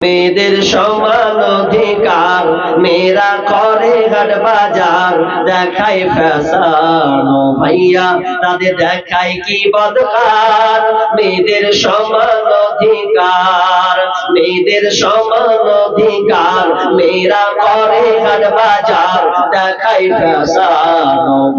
মেয়েদের সমান হাট বাজার দেখায় ফ্যাশন ভাইয়া। তাদের দেখায় কি বদকার? মেয়েদের সমান অধিকার, মেয়েদের সমান অধিকার। মেয়েরা করে হাট বাজার দেখায় ফ্যাশন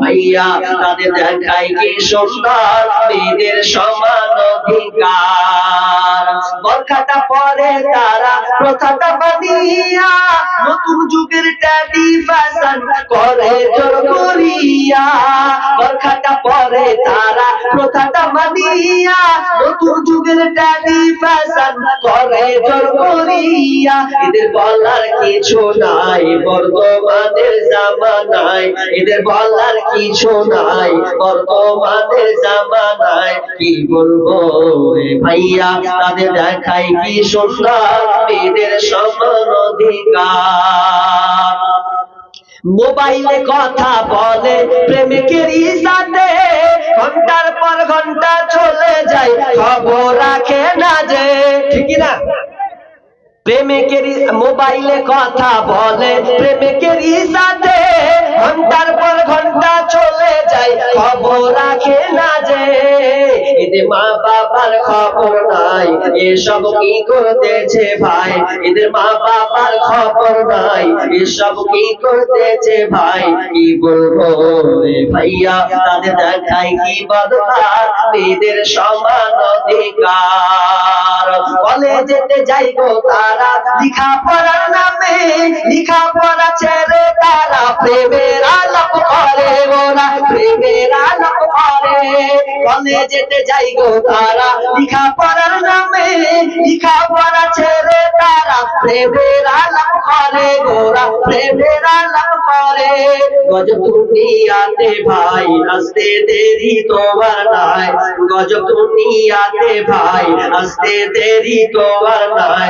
ভাইয়া। তাদের দেখায় কি সুন্দর? মেয়েদের সমান অধিকার। বরখাটা পরে তারা প্রথাটা মানিয়া নতুন যুগের ট্যাডি ফ্যাশন করে জোর বরখাটা পরে তারা প্রথাটা মানিয়া, নতুন যুগের ট্যাডি ফ্যাশন করে জোর এদের বলার কিছু নাই, বর্তমানের জামানায়। এদের বলার কিছু নাই, বর্তমানের জামানায়। কি বলব ভাইয়া, তাদের দেখাই কি সুন্দর, মেয়েদের সমান অধিকার। মোবাইলে কথা বলে, প্রেমিকের সাথে ঘণ্টার পর ঘণ্টা চলে যায়, খবর রাখে না যে। ঠিকই না প্রেমিকেরই মোবাইলে কথা বলে প্রেমিকেরই সাথে ঘণ্টার পর ঘণ্টা চলে যায়, খবর রাখে না যে এদের মা বাবার খবর নাই। এসব কি করতেছে ভাই? এদের মা বাবার খবর নাই। এসব কি করতেছে ভাই? কি বলব ভাইয়া, তাদের দেখায় কি বদকার মেয়েদের সমান অধিকার। কলেজেতে যাইবো তারা লিখা পড়ার নামে লিখা পড়া ছেড়ে তারা প্রেমের আলাপ করে ওরা প্রেমের আলাপ করে। কলেজেতে যাইবো তারা লিখা পড়ার নামে লিখা পড়া ছেড়ে তারা প্রেমের আলাপ করে ওরা প্রেমের আলাপ করে। গজব দুনিয়াতে ভাই, আসতে দেরি তোমার নাই। গজব দুনিয়াতে ভাই, আসতে দেরি তোমার নাই।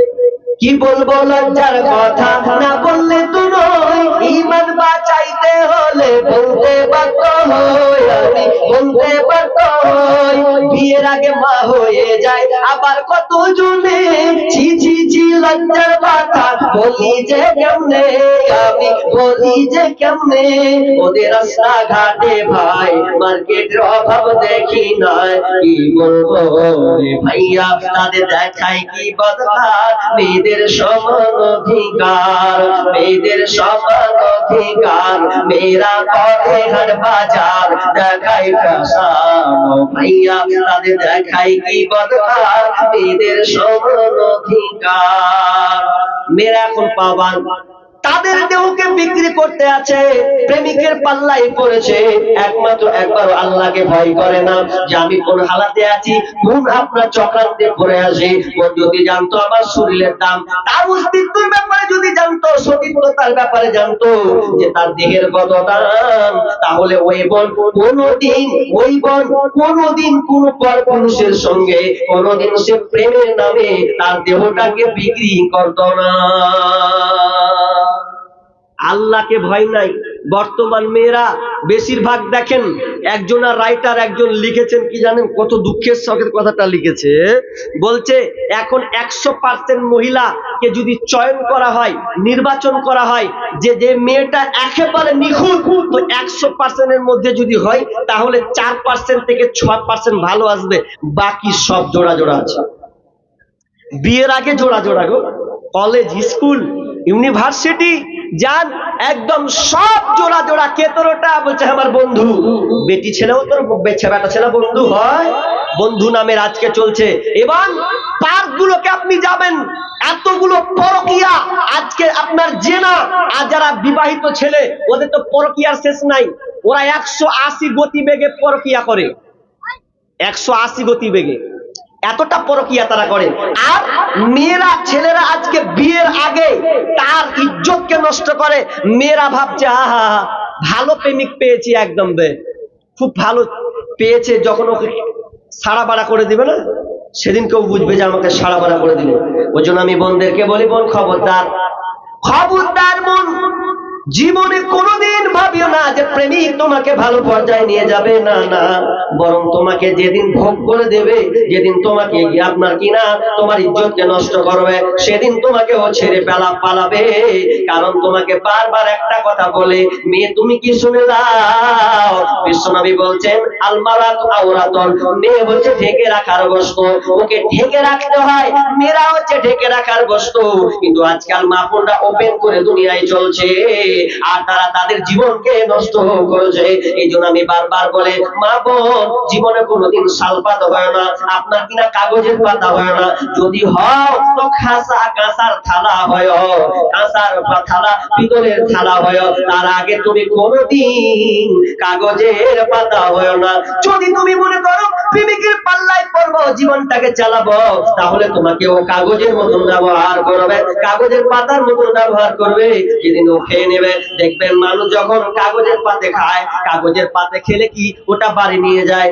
কি বলব লজ্জার কথা? না বললে তো নয় ইমান বাঁচাইতে হলে বলতে হই আমি, বলতে হই। বিয়ের আগে মা হয়ে যায়, আবার কত জনে ছি ছি ছি, লজ্জার কথা। বলি যে কেমনে আমি, বলি যে কেমনে? ওদের রাস্তা ঘাটে ভাই, মার্কেটের অভাব দেখি না কি বলব ভাইয়া, তাদের দেখায় কি বদকার মেয়েদের সমান অধিকার, মেয়েদের সমান অধিকার। মেয়েরা করে হাট বাজার দেখাই প্রসাদ ভাইয়া তাদের দেখাই কি বদকার, মেয়েদের সমান অধিকার। মেয়েরা এখন পাবান তাদের দেহকে বিক্রি আছে, প্রেমিকের পাল্লাই পড়েছে। একমাত্র একবারও আল্লাহকে ভয় করে না যে আমি কোন হালাতে আছি কোন আপনার চক্রান্তে পড়ে আছি। ও যদি জানতো আমার শরীরের দাম, তার অস্তিত্বের ব্যাপারে যদি জানতো, সতীর্থতার ব্যাপারে জানতো যে তার দেহের কত দাম, তাহলে ওই বোন কোনদিন, ওই বোন কোনদিন কোন পর পুরুষের সঙ্গে, কোনদিন সে প্রেমের নামে তার দেহটাকে বিক্রি করত না। আল্লাহকে ভয় নাই। বর্তমান মেয়েরা বেশিরভাগ দেখেন, একজন রাইটার একজন লিখেছেন, কি জানেন? কত দুঃখের শখের কথাটা লিখেছে। বলছে, এখন একশো পার্সেন্ট মহিলাকে যদি চয়ন করা হয়, নির্বাচন করা হয়, যে যে মেয়েটা একেবারে নিখুঁত, তো একশো পার্সেন্টের মধ্যে যদি হয়, তাহলে চার পার্সেন্ট থেকে ছয় পার্সেন্ট ভালো আসবে। বাকি সব জোড়া জোড়া আছে। বিয়ের আগে জোড়া জোড়া গো। কলেজ, স্কুল, ইউনিভার্সিটি যান একদম সব জোড়া জোড়া কেতরোটা বলছে আমার বন্ধু। বেটি ছেলেও তোর বেটা ছেলে বন্ধু হয়। বন্ধু নামের আজকে চলছে। এবং পার্ক গুলোকে আপনি যাবেন। এতগুলো পরকিয়া আজকে আপনার জেনা। আর যারা বিবাহিত ছেলে, ওদের তো পরকিয়ার শেষ নাই। ওরা একশো আশি গতিবেগে পরকিয়া করে। একশো আশি গতিবেগে। এতটা পরকিয়া তারা করে। আর মেয়েরা, ছেলেরা আজকে বিয়ের আগে তার ইজ্জতকে নষ্ট করে। মেয়েরা ভাবছে, আহা ভালো প্রেমিক পেয়েছি একদম বে। খুব ভালো পেয়েছে যখন ওকে সাড়া বাড়া করে দিবে না? সেদিন কেউ বুঝবে যে আমাকে সাড়া বাড়া করে দিলে ওই জন্য আমি বোনদেরকে বলি, বোন, খবরদার। খবরদার মন জীবনে কোনোদিন ভাবিও না যে প্রেমিক তোমাকে ভালো পর্যায়ে নিয়ে যাবে। না না। বরং তোমাকে যেদিন ভোগ করে দেবে, যেদিন তোমাকে আপনার কিনা, তোমার ইজ্জতকে নষ্ট করবে, সেদিন তোমাকে ও ছেড়ে পেলা পালাবে। কারণ তোমাকে বারবার একটা কথা বলে, মেয়ে, তুমি কি শুনে যাও বিশ্বনবী বলছেন আলমারাত আওরাতন। মেয়ে হচ্ছে ঢেকে রাখার বস্তু। ওকে ঢেকে রাখতে হয়, মেয়েরা হচ্ছে ঢেকে রাখার বস্তু। কিন্তু আজকাল মা বোনরা ওপেন করে দুনিয়ায় চলছে। আর তারা তাদের জীবনকে নষ্ট করেছে। এই জন্য আমি বারবার বলে, মা বোন, জীবনে কোনোদিন সালপাত হয় না, আপনার কিনা কাগজের পাতা হয় না। যদি হও তো খাসা কাঁসার থালা হয়। কাঁসার থালা, পিতলের থালা হয়। তার আগে তুমি কোনোদিন কাগজের পাতা হয় না। যদি তুমি মনে করো প্রেমিকের পাল্লায় পড়ব, জীবনটাকে চালাবো, তাহলে তোমাকে ও কাগজের মতন ব্যবহার করবে। কাগজের পাতার মতন ব্যবহার করবে। যেদিন ও খেয়ে নেবে দেখবেন মানুষ যখন কাগজের পাতে খায়, কাগজের পাতে খেলে কি ওটা বাড়ি নিয়ে যায়?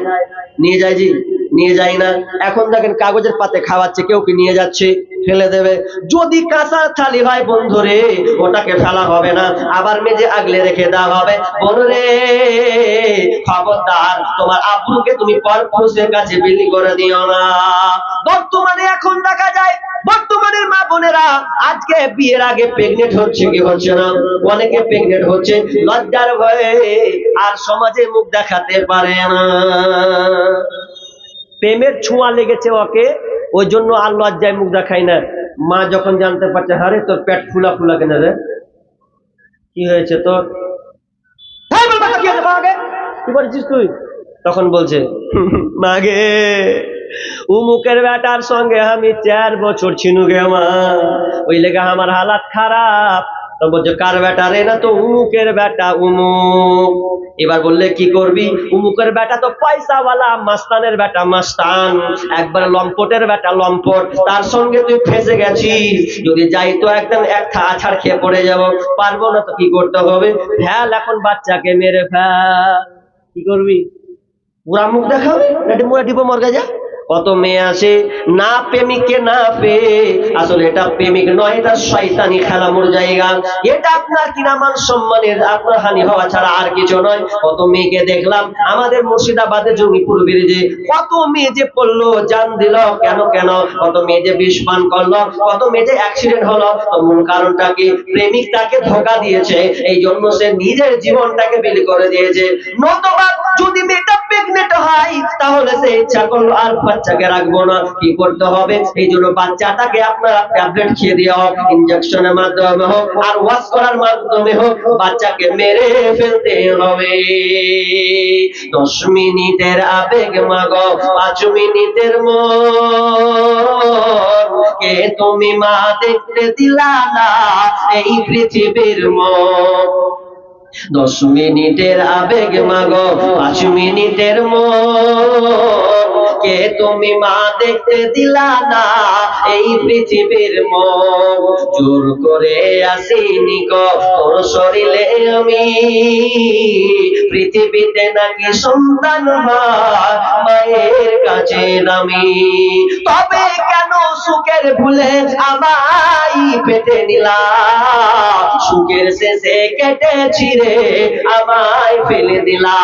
নিয়ে যায় জি, নিয়ে যায় না। এখন দেখেন কাগজের পাতে খাওয়াচ্ছে, কেউ কি নিয়ে যাচ্ছে? ফেলে দেবে। যদি কাঁসার থালি হয় বন্ধুরে, ওটাকে ফেলা হবে না। আবার মেজে আগলে রেখে দেওয়া হবে। বন্ধুরে, খবরদার, তোমার আব্বুকে তুমি পর পুরুষের কাছে বিলি করে দিও না। বর্তমানে এখন দেখা যায়। বর্তমানের মা বোনেরা, আজকে বিয়ের আগে প্রেগনেন্ট হচ্ছে কি হচ্ছে না? অনেকে প্রেগনেন্ট হচ্ছে, লজ্জার ভয়ে আর সমাজে মুখ দেখাতে পারে না। প্রেমের ছোঁয়া লেগেছে ওকে, ওই জন্য আর লজ্জায় মুখ দেখায় না। মা যখন জানতে পারছে হারে তোর পেট ফুলা ফুলা কেন রে? কি হয়েছে তোর? হ্যাঁ? কি বলছিস তুই? তখন বলছে মাগে উমুকের বেটার সঙ্গে আমি চার বছর ছিনু গে মা ওই লেগে আমার হালাত খারাপ বলছে কার বেটা রে না তো উমুকের বেটা উমুক এবার বললে কি করবি উমুকের বেটা তো পয়সাওয়ালা মাস্তানের বেটা মাস্তান একবার লম্পটের বেটা লম্পট তার সঙ্গে তুই ফেসে গেছিস যদি যাই তো একদম এক আছাড় খেয়ে পড়ে যাব পারব না তো কি করতে হবে ফেল এখন বাচ্চাকে মেরে ফেল কি করবি পুরা মুখ দেখাবে দিব মর্গে যা কত মেয়ে আছে? না প্রেমিককে না পেয়ে। আসলে এটা প্রেমিক নয়, এটা শয়তানি খেলামোর জায়গা। এটা আপনার কিনা মান সম্মানের, আপনার হানি হওয়া ছাড়া আর কিছু নয়। কত মেয়েকে দেখলাম, আমাদের মুর্শিদাবাদের জঙ্গিপুর ব্রিজে কত মেয়ে যে পড়ল, জান দিল, কেন কেন? কত মেয়ে যে বিষ পান করল, কত মেয়ে যে অ্যাক্সিডেন্ট হলো। মূল কারণটা কি? প্রেমিক তাকে ধোকা দিয়েছে এই জন্য সে নিজের জীবনটাকে বিলি করে দিয়েছে। নতবা যদি মেয়েটা প্রেগনেন্ট হয়, তাহলে সে ইচ্ছা করল আর বাচ্চাকে রাখব না, কি করতে হবে? এই জন্য বাচ্চাটাকে আপনারা ট্যাবলেট খেয়ে দেওয়া হোক ইঞ্জেকশনের মাধ্যমে হোক, আর ওয়াশ করার মাধ্যমে হোক, বাচ্চাকে মেরে ফেলতে হবে। দশ মিনিটের আবেগ মাগ, পাঁচ মিনিটের মন। কে তুমি মা দেখতে দিলা না এই পৃথিবীর মন? দশ মিনিটের আবেগ মাগো, পাঁচ মিনিটের মন। কে তুমি মা দেখতে দিলা না এই পৃথিবীর জোর করে আসিনি তোর শরীরে আমি। পৃথিবীতে নাকি সন্তান মায়ের কাছে নামি। তবে কেন সুখের ভুলে আমায় পেটে নিলা? সুখের শেষে কেটে ছিঁড়ে আমায় ফেলে দিলা।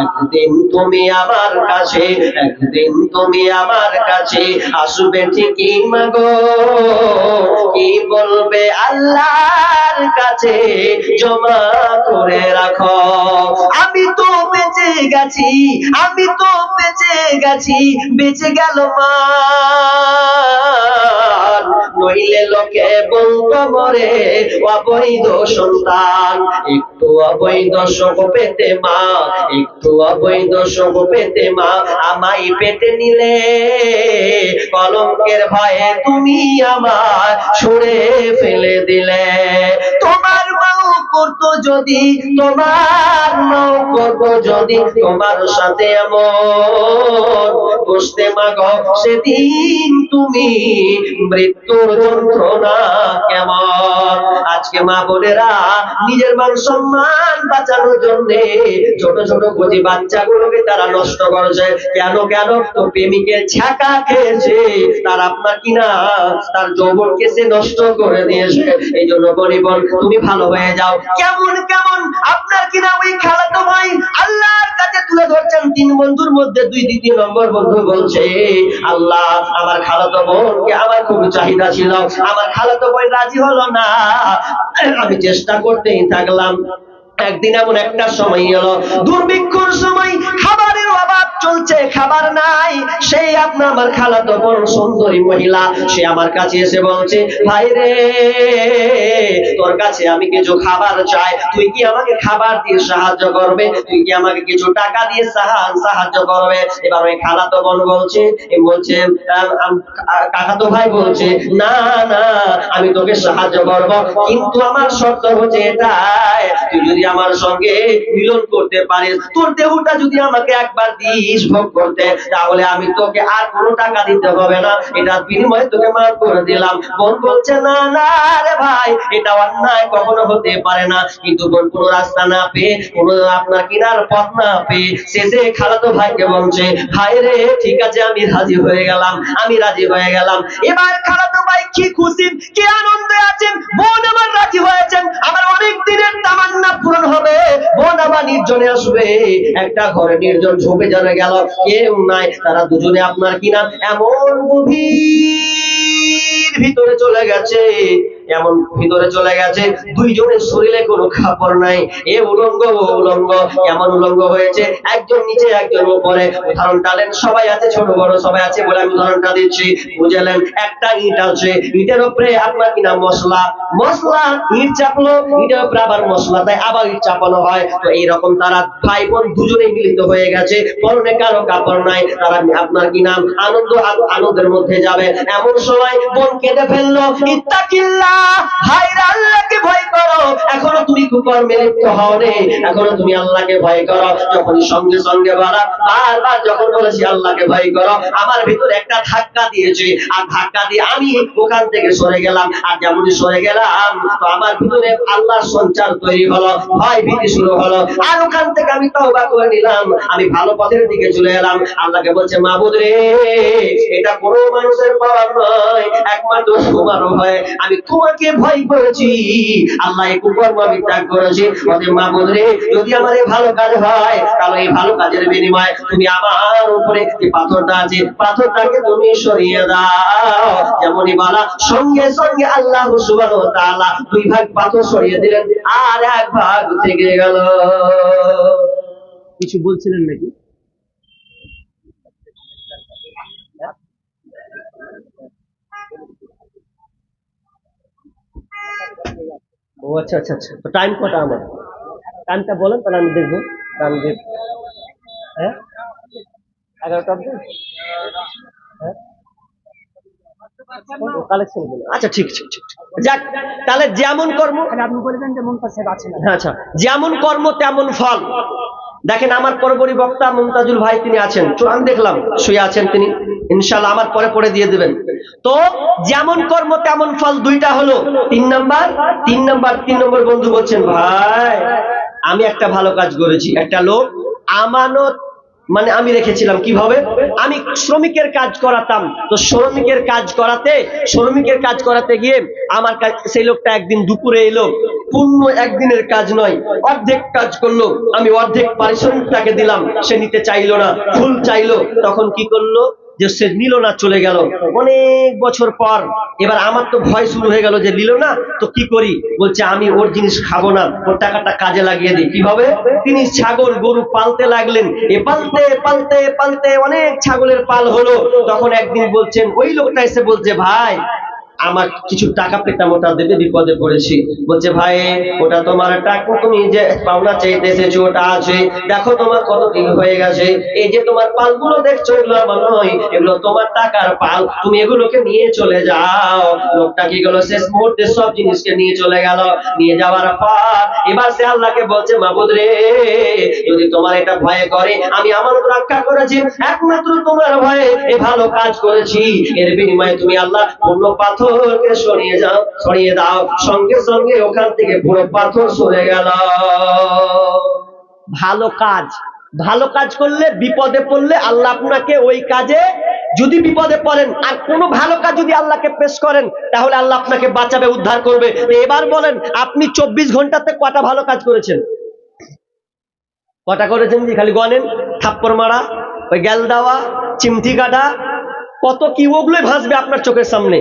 একদিন তুমি আমার কাছে, একদিন তুমি আমার কাছে আসবে ঠিকই, মাগো। কি বলবে আল্লাহর কাছে জমা করে রাখো। আমি তো বেঁচে গেছি, আমি তো বেঁচে গেছি, বেঁচে গেল নইলে লোকে বলতো মরে অবৈধ সন্তান, একটু অবৈধ শোক পেতে মা, একটু অবৈধ শোক পেতে মা, আমায় পেতে নিলে। কলঙ্কের ভয়ে তুমি আমার ছুড়ে ফেলে দিলে। যদি তোমার করতো যদি তোমার সাথে এমন বসতে মাগ, সেদিন তুমি মৃত্যুর যন্ত্রণা কেমন? আজকে মা বোনেরা নিজের মান সম্মান বাঁচানোর জন্য ছোট ছোট কচি বাচ্চাগুলোকে তারা নষ্ট করছে। কেন কেন? তো প্রেমিকের ছাকা খেয়েছে, তার আপনার কিনা, তার যৌবনকে সে নষ্ট করে দিয়েছে। এই জন্য বলি বল তুমি ভালো হয়ে যাও। কেমন কেমন? আপনার কিনা ওই খালাতো ভাই আল্লাহর কাছে তুলে ধরছেন তিন বন্ধুর মধ্যে দুই দ্বিতীয় নম্বর বন্ধু বলছে, আল্লাহ, আমার খালাতো বোনকে আমার খুব চাহিদা ছিল। আমার খালাতো বোন রাজি হলো না। আমি চেষ্টা করতেই থাকলাম। একদিন এমন একটা সময় এলো। দুর্ভিক্ষর সময় খাবারের অভাব চলছে, খাবার নাই। সেই আপনার আমার খালাতো বোন সুন্দরী মহিলা, সে আমার কাছে এসে বলছে, ভাই রে, তোর কাছে আমি কিছু খাবার চাই। তুই কি আমাকে খাবার দিয়ে সাহায্য করবে? তুই কি আমাকে কিছু টাকা দিয়ে সাহায্য করবে? এবার ওই খালাতো বোন বলছে বলছে কাকা তো ভাই বলছে, না না, আমি তোকে সাহায্য করব। কিন্তু আমার শর্ত হচ্ছে এটাই, তুই যদি আমার সঙ্গে মিলন করতে পারিস তোর দেহটা যদি আমাকে একবার দিস ভোগ করতে, তাহলে আমি তোকে আর কোনো টাকা দিতে হবে না। এটার বিনিময়ে তোকে মাফ করে দিলাম। বোন বলছে, না না রে ভাই, এটা অন্যায় কখনো হতে পারে না। কিন্তু বোন কোনো রাস্তা না পেয়ে, কোনো আপনার কিনার পথ না পেয়ে, শেষে খালাতো ভাইকে বলছে, ভাই রে, ঠিক আছে, আমি রাজি হয়ে গেলাম, আমি রাজি হয়ে গেলাম। এবার খালাতো ভাই কি খুশি, কি আনন্দে আছেন? বোন আমার রাজি হয়েছেন। আমার অনেক দিনের তামান্না পূরণ হবে বোন আমার নির্জনে আসবে। একটা ঘরে নির্জন ঝোপে জানা গেল, কেউ নাই, তারা দুজনে আপনার কিনা এমন গভীর ভিতরে চলে গেছে। এমন ভিতরে চলে গেছে, দুইজনের শরীরে কোনো কাপড় নাই। এ উলঙ্গ, ও উলঙ্গ, এমন উলঙ্গ হয়েছে, একজন নিচে, একজন উপরে। উদাহরণ টালেন সবাই আছে ছোট, বড়, সবাই আছে বলে আমি উদাহরণটা দিচ্ছি। বুঝলেন, একটা ইট আছে, ইটের উপরে আপনার কিনা মশলা। মশলা, ইট চাপলো, ইটের উপরে আবার মশলা, তাই আবার ইট চাপানো হয়। তো এইরকম তারা ভাই বোন দুজনে মিলিত হয়ে গেছে, পরনে কারও কাপড় নাই, তারা আপনার কি নাম? আনন্দ, আনন্দের মধ্যে যাবে। এমন সময় বোন কেঁদে ফেলল ইত্তাকিল্লা আমি সঞ্চার তৈরি হলো, ভয় ভীতি শুরু হলো। আর ওখান থেকে আমি করে নিলাম। আমি ভালো পথের দিকে চলে এলাম। আল্লাহকে বলছে মাহবুদ রে, এটা কোনো মানুষের পাওয়ার নয়। একমাত্র তোমার ভয় আমি তোমাকে ভয় করেছি। আল্লাহ এই কুকর্ম আমি ত্যাগ করেছি। অতএব মাহবুদ রে, যদি আমার এই ভালো কাজ হয়, তাহলে এই ভালো কাজের বিনিময়ে তুমি আমার উপরে যে পাথরটা আছে, পাথরটাকে তুমি সরিয়ে দাও। যেমনই বলা, সঙ্গে সঙ্গে আল্লাহ সুবহানাহু ওয়া তাআলা দুই ভাগ পাথর সরিয়ে দিলেন, আর এক ভাগ থেকে গেল। কিছু বলছিলেন নাকি? ও আচ্ছা আচ্ছা আচ্ছা। তো টাইম কটা আমার? টাইমটা বলেন তাহলে আমি দেখব। দেখ হ্যাঁ? এগারোটা অব্দি হ্যাঁ? কালেকশন আচ্ছা ঠিক ঠিক। যাক তাহলে যেমন কর্ম আপনি বলেছেন যে মমতাজ সাহেব আছেন না। আচ্ছা। যেমন কর্ম তেমন ফল। দেখেন আমার পরবর্তী বক্তা মুমতাজুল ভাই তিনি আছেন। আমি দেখলাম, শুয়ে আছেন তিনি। ইনশাল্লাহ আমার পরে পরে দিয়ে দেবেন। তো যেমন কর্ম তেমন ফল দুইটা হলো। তিন নাম্বার তিন নাম্বার, তিন নম্বর বন্ধু বলছেন, ভাই, আমি একটা ভালো কাজ করেছি। একটা লোক আমানত মানে আমি রেখেছিলাম কীভাবে? আমি শ্রমিকের কাজ করাতাম। তো শ্রমিকের কাজ করাতে, শ্রমিকের কাজ করাতে গিয়ে আমার সেই লোকটা একদিন দুপুরে এলো। পূর্ণ একদিনের কাজ নয়, অর্ধেক কাজ করল। আমি অর্ধেক পারিশ্রমিক তাকে দিলাম, সে নিতে চাইলো না। ফুল চাইলো। তখন কি করল? যে সে নিল না চলে গেল। অনেক বছর পর এবার আমার তো ভয় শুরু হয়ে গেল যে নিল না তো কি করি? বলছে, আমি ওর জিনিস খাব না, ওর টাকাটা কাজে লাগিয়ে দিই। কীভাবে তিনি ছাগল, গরু পালতে লাগলেন। এ পালতে পালতে পালতে অনেক ছাগলের পাল হলো। তখন একদিন বলছেন, ওই লোকটা এসে বলছে, ভাই আমার কিছু টাকা পেতাম, ওটা দেবে বিপদে পড়েছি। বলছে, ভাই, ওটা তোমার টাকা তুমি যে পাওনা চাইতে এসেছ ওটা আছে, দেখো তোমার কত দিন হয়ে গেছে। এই যে তোমার পালগুলো দেখছ, এগুলো আমার নয়, এগুলো তোমার টাকার পাল। তুমি এগুলোকে নিয়ে চলে যাও। লোকটা কি গেল? শেষ মুহূর্তে সব জিনিসকে নিয়ে চলে গেল। নিয়ে যাওয়ার পর এবার সে আল্লাহকে বলছে, মাবুদ রে, যদি তোমার এটা ভয় করে, আমি আমার রক্ষা করেছি, একমাত্র তোমার ভয়ে এ ভালো কাজ করেছি। এর বিনিময়ে তুমি আল্লাহ অন্য পাথর পাথরকে সরিয়ে যাও, সরিয়ে দাও। সঙ্গে সঙ্গে ওখান থেকে পুরো পাথর সরে গেল। ভালো কাজ। ভালো কাজ করলে বিপদে পড়লে আল্লাহ আপনাকে ওই কাজে যদি বিপদে পড়েন, আর কোনো ভালো কাজ যদি আল্লাহকে পেশ করেন, তাহলে আল্লাহ আপনাকে বাঁচাবে, উদ্ধার করবে। এবার বলেন, আপনি চব্বিশ ঘন্টাতে কটা ভালো কাজ করেছেন? কটা করেছেন জি? খালি গনেন, থাপ্পড় মারা, ওই গ্যাল দেওয়া, চিমটি কাটা, কত কি ওগুলোই ভাসবে আপনার চোখের সামনে।